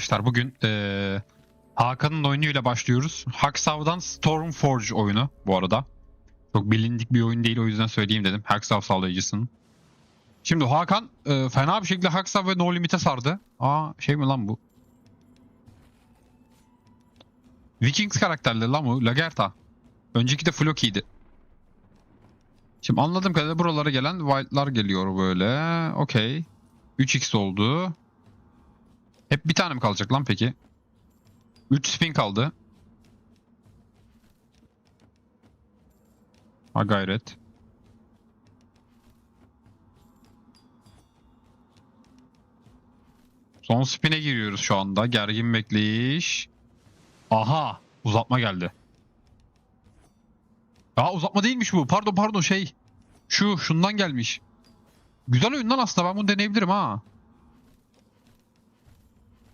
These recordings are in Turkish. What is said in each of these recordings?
Arkadaşlar bugün eee Hakan'ın oyunuyla başlıyoruz. Haksav'dan Stormforge oyunu bu arada. Çok bilindik bir oyun değil o yüzden söyleyeyim dedim. Haksav sağlayıcısının. Şimdi Hakan eee, fena bir şekilde Haksav ve No Limit'e sardı. Aa şey mi lan bu? Vikings karakterli lan bu. Lagertha. Önceki de Floki'ydi. Şimdi anladığım kadarıyla buralara gelen Wild'lar geliyor böyle. Okey. 3x oldu. Hep bir tane mi kalacak lan peki? 3 spin kaldı. Ha gayret. Son spin'e giriyoruz şu anda. Gergin bekleyiş. Aha! Uzatma geldi. Aa uzatma değilmiş bu. Pardon pardon şey. Şu şundan gelmiş. Güzel oyundan aslında ben bunu deneyebilirim ha.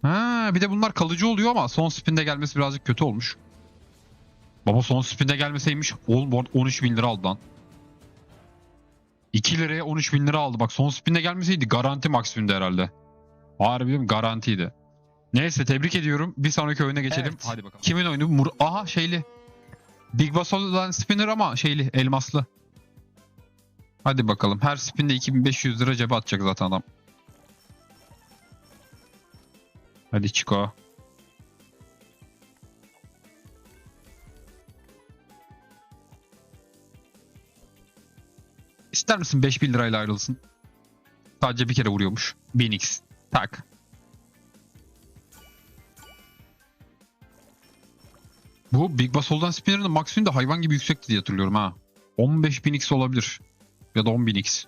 Ha, bir de bunlar kalıcı oluyor ama son spinde gelmesi birazcık kötü olmuş. Baba son spinde gelmeseymiş. Oğlum bu arada 13 bin lira aldı lan. 2 liraya 13 bin lira aldı. Bak son spinde gelmeseydi garanti maksimumdu herhalde. Harbiden garantiydi. Neyse tebrik ediyorum. Bir sonraki oyuna geçelim. Evet. Hadi bakalım. Kimin oyunu? Mur Aha şeyli. Big Boss olan spinner ama şeyli elmaslı. Hadi bakalım. Her spinde 2500 lira cebe atacak zaten adam. Hadi Chico. İster misin 5000 lirayla ayrılsın? Sadece bir kere vuruyormuş. 1000x. Tak. Bu Big Boss Holden Spinner'ın maksimum da hayvan gibi yüksekti diye hatırlıyorum ha. 15000x olabilir. Ya da 10000x.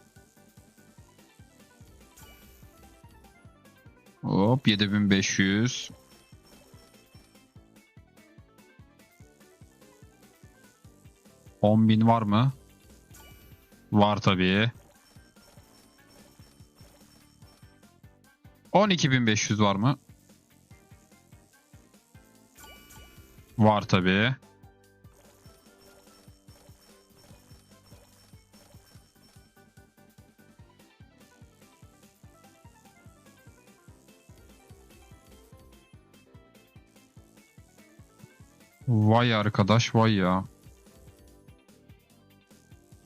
Hop 7500. On bin var mı? Var tabii. 12.500 var mı? Var tabii. Vay arkadaş vay ya.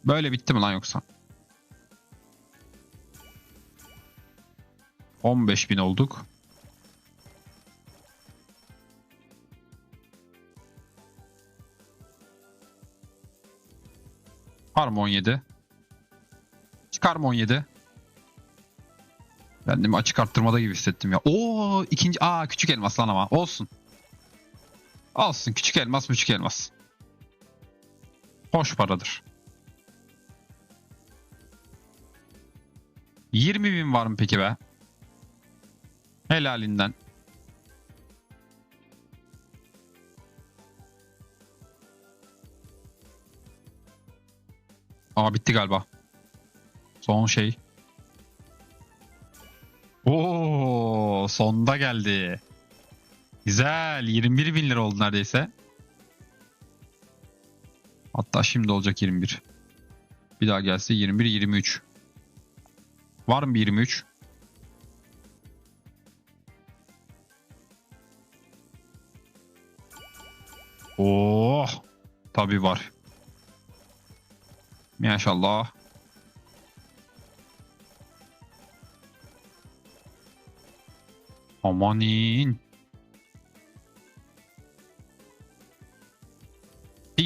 Böyle bitti mi lan yoksa? 15 bin olduk. Var mı 17? Çıkar mı 17? Kendimi açık arttırmada gibi hissettim ya. Oo ikinci aa küçük elmas lan ama olsun. Alsın küçük elmas küçük elmas. Hoş paradır. 20 bin var mı peki be? Helalinden. Aa bitti galiba. Son şey. Oo sonda geldi. Güzel. 21 bin lira oldu neredeyse. Hatta şimdi olacak 21. Bir daha gelse 21 23. Var mı bir 23? Oh, tabii var. Maşallah. Amanin.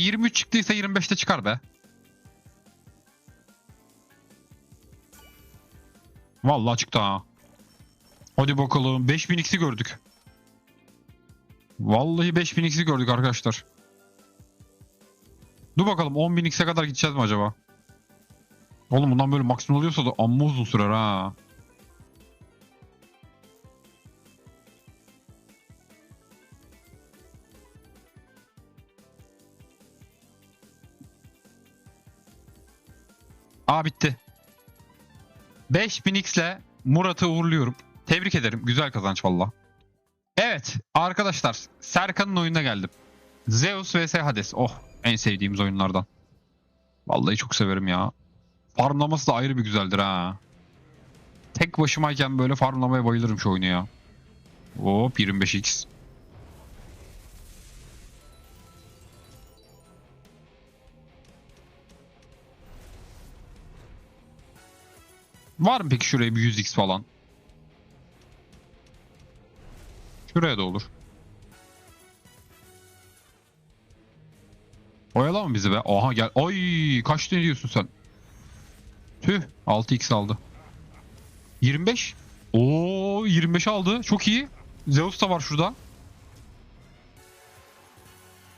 23 çıktıysa 25'te çıkar be. Vallahi çıktı ha. Hadi bakalım 5000x'i gördük. Vallahi 5000x'i gördük arkadaşlar. Dur bakalım 10.000x'e kadar gideceğiz mi acaba? Oğlum bundan böyle maksimum oluyorsa da amma uzun sürer ha. Aa bitti. 5000x ile Murat'ı uğurluyorum. Tebrik ederim. Güzel kazanç valla. Evet arkadaşlar Serkan'ın oyununa geldim. Zeus vs Hades. Oh en sevdiğimiz oyunlardan. Vallahi çok severim ya. Farmlaması da ayrı bir güzeldir ha. Tek başımayken böyle farmlamaya bayılırım şu oyunu ya. Hop 25x. Var mı peki şuraya bir 100x falan? Şuraya da olur. Oyalama bizi be. Aha gel. Ay kaç ne diyorsun sen? Tüh 6x aldı. 25. Oo 25 aldı. Çok iyi. Zeus da var şurada.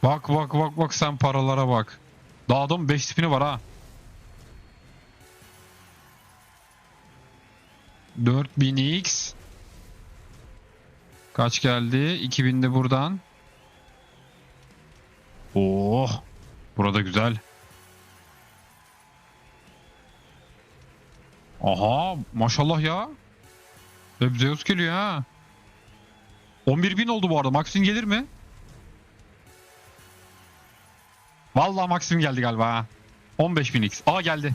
Bak bak bak bak sen paralara bak. Daha adam 5 spini var ha. 4000x. Kaç geldi? 2000 de buradan. Oh. Burada güzel. Aha maşallah ya. Hep Zeus geliyor ha. 11.000 oldu bu arada. Maxim gelir mi? Vallahi Maxim geldi galiba ha. 15.000x. Aa geldi.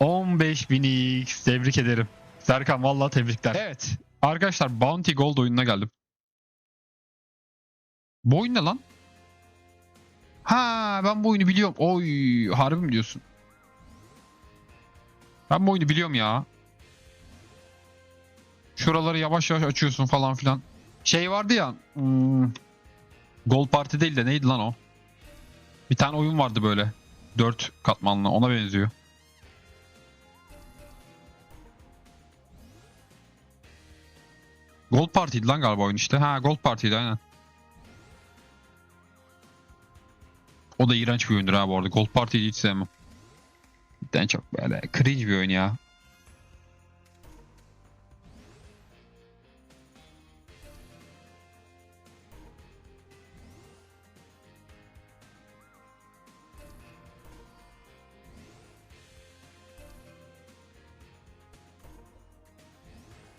15.000x. Tebrik ederim. Serkan vallahi tebrikler. Evet. Arkadaşlar Bounty Gold oyununa geldim. Bu oyun ne lan? Ha ben bu oyunu biliyorum. Oy harbi mi diyorsun? Ben bu oyunu biliyorum ya. Şuraları yavaş yavaş açıyorsun falan filan. Şey vardı ya. Hmm, Gold Party değil de neydi lan o? Bir tane oyun vardı böyle. Dört katmanlı. Ona benziyor. Gold Party'di lan galiba oyun işte. Ha Gold Party'di aynen. O da iğrenç bir oyundur ha bu arada. Gold Party'yi hiç sevmem. Cidden çok böyle cringe bir oyun ya.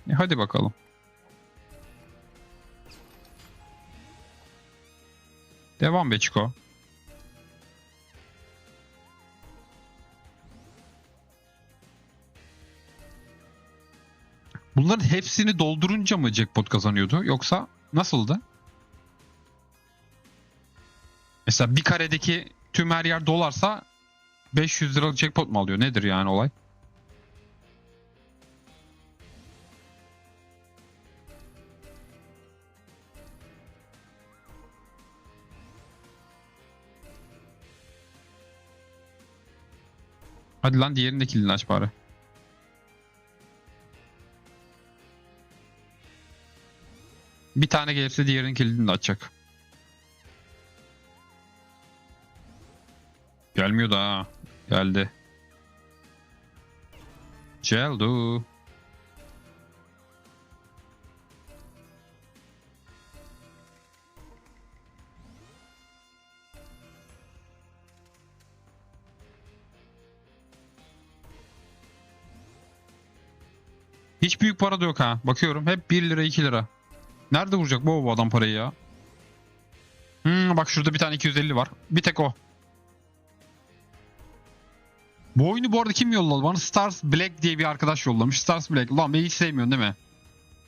E hadi bakalım. Devam be Çiko. Bunların hepsini doldurunca mı jackpot kazanıyordu yoksa nasıldı? Mesela bir karedeki tüm her yer dolarsa 500 liralık jackpot mu alıyor? Nedir yani olay? Hadi lan diğerinin de kilidini aç bari. Bir tane gelirse diğerinin kilidini de açacak. Gelmiyor da ha. Geldi. Geldi. Hiç büyük para da yok ha. Bakıyorum hep 1 lira 2 lira. Nerede vuracak bu, adam parayı ya? Hmm, bak şurada bir tane 250 var. Bir tek o. Bu oyunu bu arada kim yolladı? Bana Stars Black diye bir arkadaş yollamış. Stars Black. Ulan beni hiç sevmiyorsun değil mi?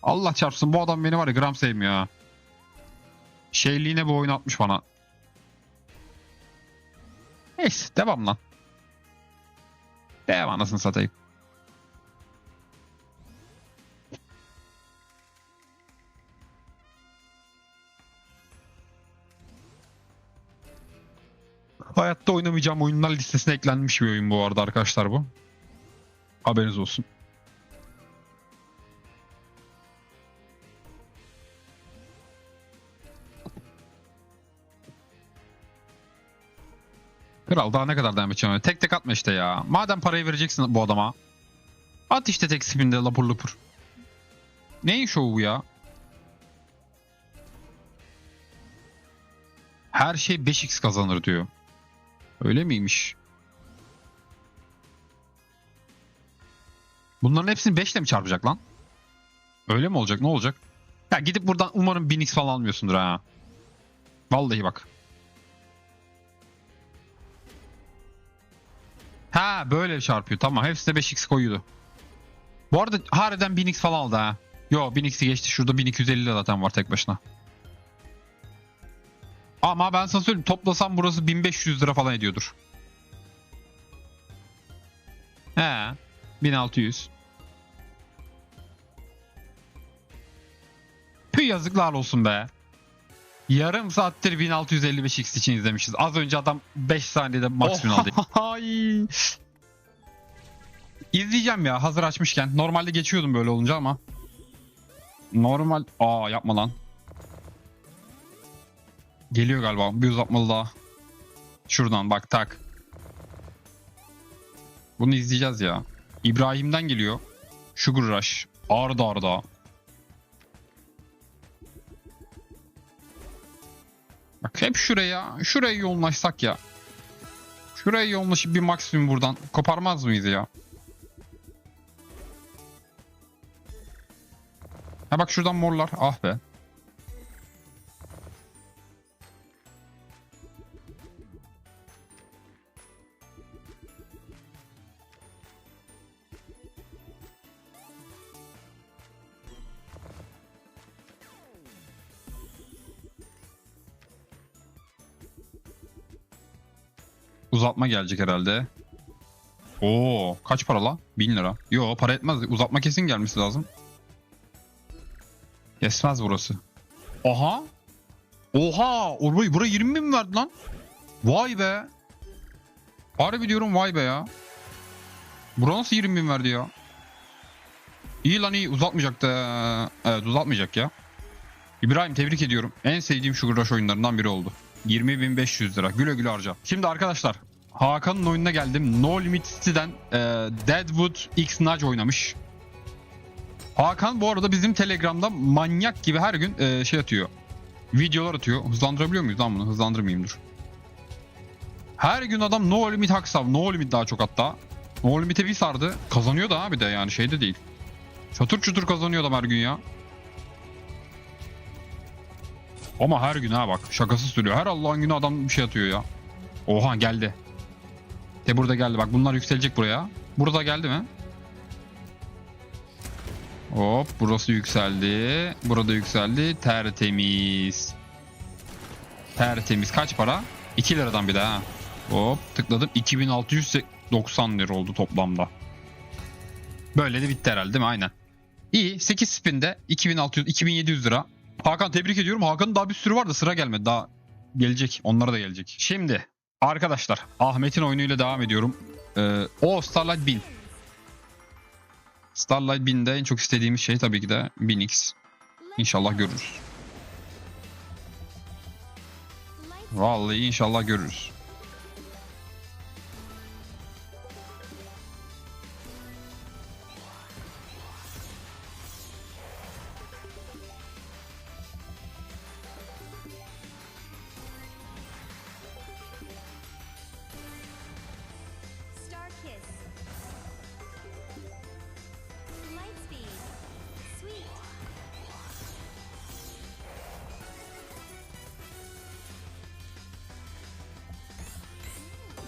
Allah çarpsın bu adam beni var ya gram sevmiyor ha. Şeyliğine bu oyunu atmış bana. Neyse devam lan. Devam anasını satayım. Hayatta oynamayacağım oyunlar listesine eklenmiş bir oyun bu arada arkadaşlar bu. Haberiniz olsun. Kral daha ne kadar devam edeceğim? Tek tek atma işte ya. Madem parayı vereceksin bu adama. At işte tek spinde lapur lapur. Neyin şovu ya? Her şey 5x kazanır diyor. Öyle miymiş? Bunların hepsini 5 ile mi çarpacak lan? Öyle mi olacak? Ne olacak? Ya gidip buradan umarım 1000x falan almıyorsundur ha. Vallahi bak. Ha böyle çarpıyor. Tamam. Hepsi de 5x koyuyordu. Bu arada harbiden 1000x falan aldı ha. Yo 1000x'i geçti. Şurada 1250 lira zaten var tek başına. Ama ben sana söyleyeyim toplasam burası 1500 lira falan ediyordur. He. 1600. Pü yazıklar olsun be. Yarım saattir 1655x için izlemişiz. Az önce adam 5 saniyede maksimum aldı. İzleyeceğim ya hazır açmışken. Normalde geçiyordum böyle olunca ama. Normal. Aa yapma lan. Geliyor galiba. Bir uzatmalı daha. Şuradan bak tak. Bunu izleyeceğiz ya. İbrahim'den geliyor. Sugar Rush. Arda arda. Bak hep şuraya, şuraya yoğunlaşsak ya. Şuraya yoğunlaşıp bir maksimum buradan koparmaz mıyız ya? Ha bak şuradan morlar. Ah be. Uzatma gelecek herhalde. Oo, kaç para la? 1000 lira. Yo para etmez. Uzatma kesin gelmesi lazım. Kesmez burası. Aha. Oha. Orayı bura 20 bin mi verdi lan? Vay be. Harbi diyorum vay be ya. Bura nasıl 20 bin verdi ya? İyi lan iyi uzatmayacak da. Evet uzatmayacak ya. İbrahim tebrik ediyorum. En sevdiğim Sugar Rush oyunlarından biri oldu. 20.500 lira. Güle güle harca. Şimdi arkadaşlar Hakan'ın oyununa geldim. No Limit City'den e, Deadwood X Nudge oynamış. Hakan bu arada bizim Telegram'da manyak gibi her gün e, şey atıyor. Videolar atıyor. Hızlandırabiliyor muyuz lan bunu? Hızlandırmayayım dur. Her gün adam No Limit Haksav. No Limit daha çok hatta. No Limit'e bir sardı. Kazanıyor da abi de yani şeyde değil. Çatır çutur kazanıyor adam her gün ya. Ama her gün ha bak şakası söylüyor. Her Allah'ın günü adam bir şey atıyor ya. Oha geldi. De burada geldi bak bunlar yükselecek buraya. Burada geldi mi? Hop burası yükseldi. Burada yükseldi. Tertemiz. Tertemiz. Kaç para? 2 liradan bir daha. Hop tıkladım. 2690 lira oldu toplamda. Böyle de bitti herhalde değil mi? Aynen. İyi. 8 spinde 2600 2700 lira. Hakan tebrik ediyorum. Hakan'ın daha bir sürü var da sıra gelmedi. Daha gelecek. Onlara da gelecek. Şimdi arkadaşlar Ahmet'in oyunuyla devam ediyorum. Ee, o Starlight 1000. Starlight 1000'de en çok istediğimiz şey tabii ki de 1000X. İnşallah görürüz. Vallahi inşallah görürüz.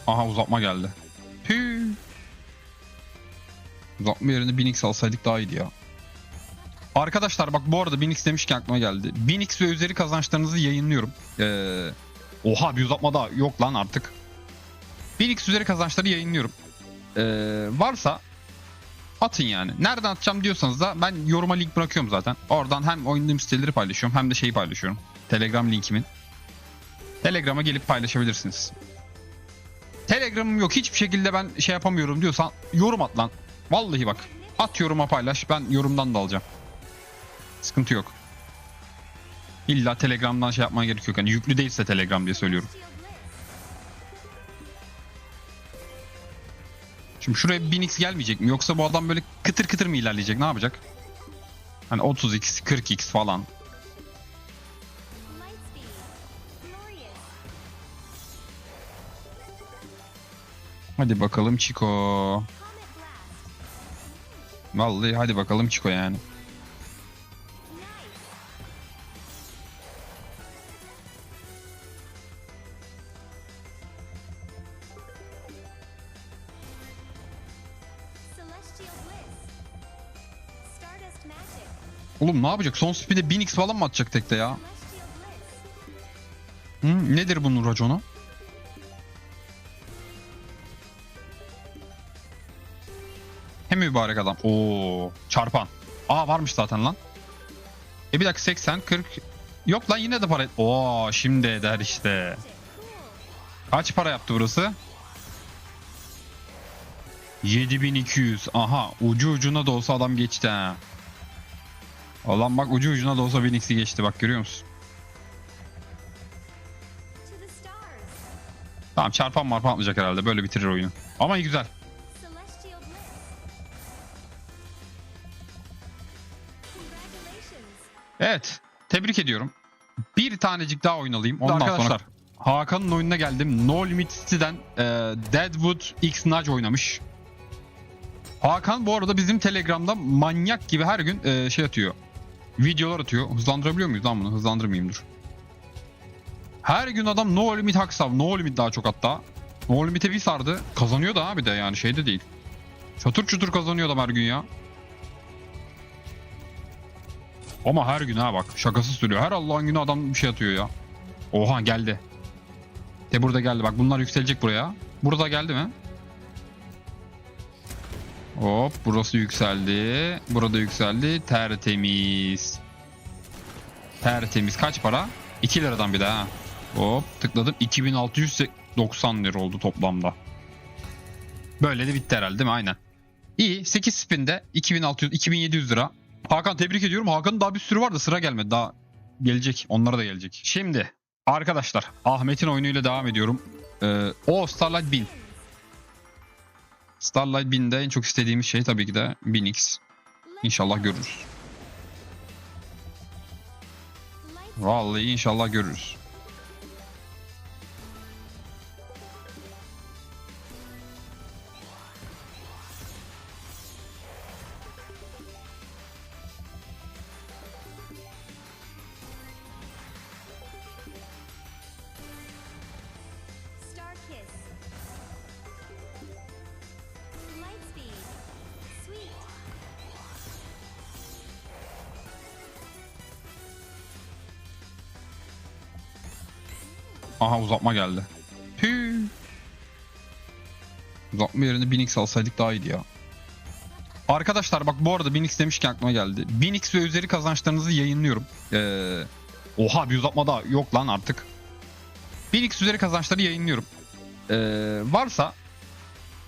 Aha uzatma geldi. Püh. Uzatma yerine 1000X alsaydık daha iyiydi ya. Arkadaşlar bak bu arada 1000X demişken aklıma geldi. 1000X ve üzeri kazançlarınızı yayınlıyorum. Ee, oha bir uzatma daha yok lan artık. 1000X üzeri kazançları yayınlıyorum. Ee, varsa atın yani. Nereden atacağım diyorsanız da ben yoruma link bırakıyorum zaten. Oradan hem oynadığım siteleri paylaşıyorum hem de şeyi paylaşıyorum. Telegram linkimin. Telegram'a gelip paylaşabilirsiniz. Telegram'ım yok hiçbir şekilde ben şey yapamıyorum diyorsan yorum at lan. Vallahi bak. At yoruma paylaş ben yorumdan da alacağım. Sıkıntı yok. İlla Telegram'dan şey yapman gerek yok. Yani yüklü değilse Telegram diye söylüyorum. Şimdi şuraya 1000x gelmeyecek mi? Yoksa bu adam böyle kıtır kıtır mı ilerleyecek? Ne yapacak? Hani 30x, 40x falan. Hadi bakalım Chico. Vallahi hadi bakalım Chico yani. Oğlum ne yapacak? Son speed'e 1000x falan mı atacak tekte ya? Hı, nedir bunun raconu? Mübarek adam. Oo, çarpan. Aa varmış zaten lan. E bir dakika 80 40 Yok lan yine de para. Oo şimdi eder işte. Kaç para yaptı burası? 7200. Aha ucu ucuna da olsa adam geçti ha. Ulan bak ucu ucuna da olsa 1000x'i geçti bak görüyor musun? Tamam çarpan marpan atmayacak herhalde böyle bitirir oyunu. Ama iyi güzel. Evet. Tebrik ediyorum. Bir tanecik daha oyun alayım. Ondan sonra Hakan'ın oyununa geldim. No Limit City'den e, Deadwood X Nudge oynamış. Hakan bu arada bizim Telegram'da manyak gibi her gün e, şey atıyor. Videolar atıyor. Hızlandırabiliyor muyuz lan bunu? Hızlandırmayayım dur. Her gün adam No Limit Haksav. No Limit daha çok hatta. No Limit'e bir sardı. Kazanıyor da abi de yani şeyde değil. Çatır çutur kazanıyor adam her gün ya. Ama her gün ha bak şakası söylüyor. Her Allah'ın günü adam bir şey atıyor ya. Oha geldi. De burada geldi bak bunlar yükselecek buraya. Burada geldi mi? Hop burası yükseldi. Burada yükseldi. Tertemiz. Tertemiz. Kaç para? 2 liradan bir daha. Hop tıkladım. 2690 lira oldu toplamda. Böyle de bitti herhalde değil mi? Aynen. İyi. 8 spinde 2600 2700 lira. Hakan tebrik ediyorum. Hakan'ın daha bir sürü var da sıra gelmedi. Daha gelecek. Onlara da gelecek. Şimdi arkadaşlar Ahmet'in oyunuyla devam ediyorum. Ee, o Starlight 1000. Starlight 1000'de en çok istediğimiz şey tabii ki de 1000X. Let's İnşallah görürüz. Vallahi inşallah görürüz. Uzatma geldi. Tüh. Uzatma yerine 1000X alsaydık daha iyiydi ya. Arkadaşlar bak bu arada 1000X demişken aklıma geldi. 1000X ve üzeri kazançlarınızı yayınlıyorum. Ee, oha bir uzatma daha yok lan artık. 1000X üzeri kazançları yayınlıyorum. Ee, varsa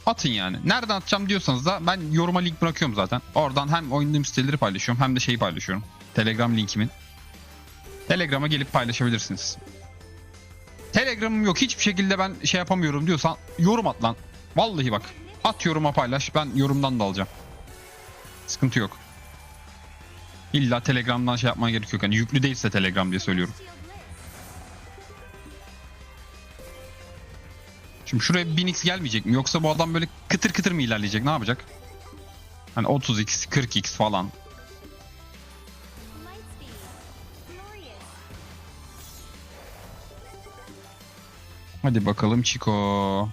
atın yani. Nereden atacağım diyorsanız da ben yoruma link bırakıyorum zaten. Oradan hem oynadığım siteleri paylaşıyorum hem de şeyi paylaşıyorum. Telegram linkimin. Telegram'a gelip paylaşabilirsiniz. Telegram'ım yok hiçbir şekilde ben şey yapamıyorum diyorsan yorum at lan. Vallahi bak. At yoruma paylaş ben yorumdan da alacağım. Sıkıntı yok. İlla Telegram'dan şey yapmaya gerek yok. Yani yüklü değilse Telegram diye söylüyorum. Şimdi şuraya 1000x gelmeyecek mi? Yoksa bu adam böyle kıtır kıtır mı ilerleyecek? Ne yapacak? Hani 30x, 40x falan. Hadi bakalım Chico.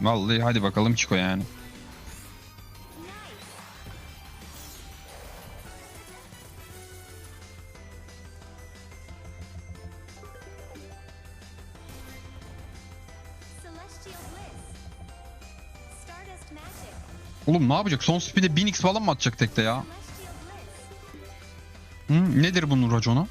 Vallahi hadi bakalım Chico yani. Oğlum ne yapacak? Son speed'e 1000x falan mı atacak tekte ya? Hı? Nedir bunun raconu?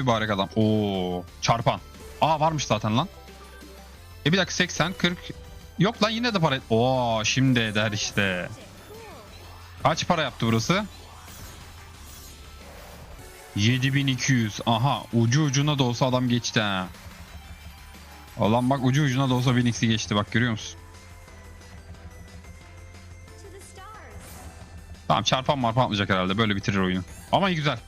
Mübarek adam. Oo, çarpan. Aa varmış zaten lan. E bir dakika 80 40 Yok lan yine de para. Oo şimdi eder işte. Kaç para yaptı burası? 7200. Aha ucu ucuna da olsa adam geçti ha. Ulan bak ucu ucuna da olsa 1000x'i geçti bak görüyor musun? Tamam çarpan marpan atmayacak herhalde böyle bitirir oyunu. Ama iyi güzel.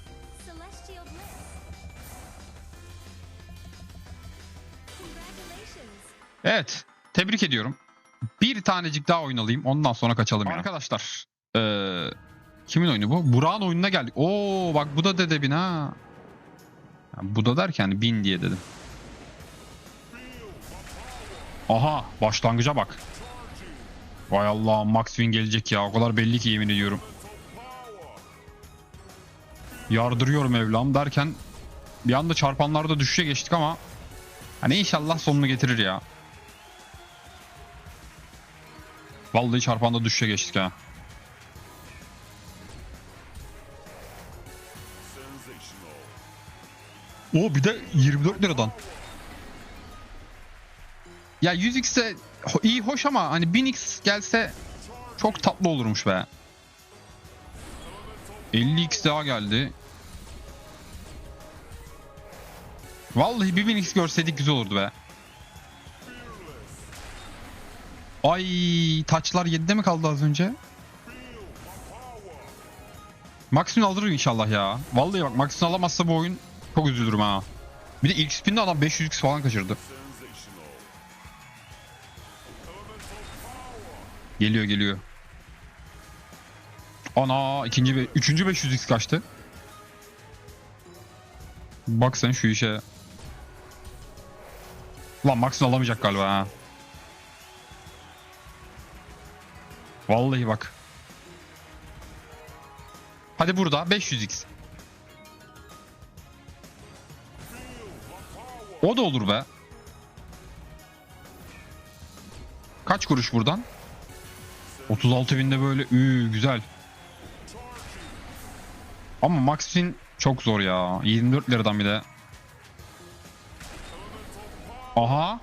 Evet. Tebrik ediyorum. Bir tanecik daha oyun alayım. Ondan sonra kaçalım ya. Arkadaşlar. eee, kimin oyunu bu? Burak'ın oyununa geldik. Oo bak bu da dede bin ha. Bu da derken bin diye dedim. Aha başlangıca bak. Vay Allah Max Win gelecek ya. O kadar belli ki yemin ediyorum. Yardırıyorum evlam derken bir anda çarpanlarda düşüşe geçtik ama hani inşallah sonunu getirir ya. Vallahi çarpanda düşüşe geçtik ha. O bir de 24 liradan. Ya 100x'e ho- iyi hoş ama hani 1000x gelse çok tatlı olurmuş be. 50x daha geldi. Vallahi bir 1000x görseydik güzel olurdu be. Ay taçlar 7'de mi kaldı az önce? Maximum alır inşallah ya. Vallahi bak Maximum alamazsa bu oyun çok üzülürüm ha. Bir de ilk spinde adam 500x falan kaçırdı. Geliyor geliyor. Ana ikinci ve üçüncü 500x kaçtı. Bak sen şu işe. Lan Max'ın alamayacak galiba ha. Vallahi bak. Hadi burada 500x. O da olur be. Kaç kuruş buradan? 36 binde böyle üü, güzel. Ama Max'in çok zor ya. 24 liradan bir de. Aha.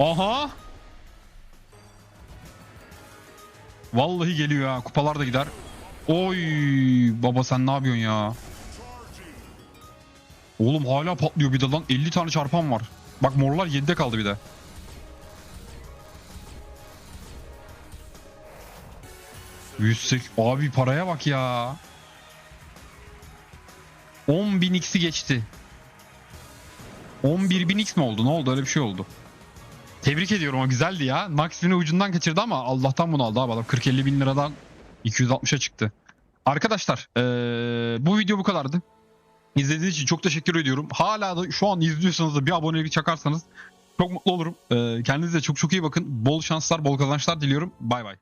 Aha. Vallahi geliyor ha. Kupalar da gider. Oy baba sen ne yapıyorsun ya? Oğlum hala patlıyor bir de lan 50 tane çarpan var. Bak morlar 7'de kaldı bir de. Yüksek abi paraya bak ya. 10.000 x'i geçti. 11.000 x mi oldu? Ne oldu? Öyle bir şey oldu. Tebrik ediyorum o güzeldi ya. Max Win'i ucundan kaçırdı ama Allah'tan bunu aldı abi adam. 40-50 bin liradan 260'a çıktı. Arkadaşlar eee, bu video bu kadardı. İzlediğiniz için çok teşekkür ediyorum. Hala da şu an izliyorsanız da bir abonelik çakarsanız çok mutlu olurum. Eee kendinize çok çok iyi bakın. Bol şanslar, bol kazançlar diliyorum. Bay bay.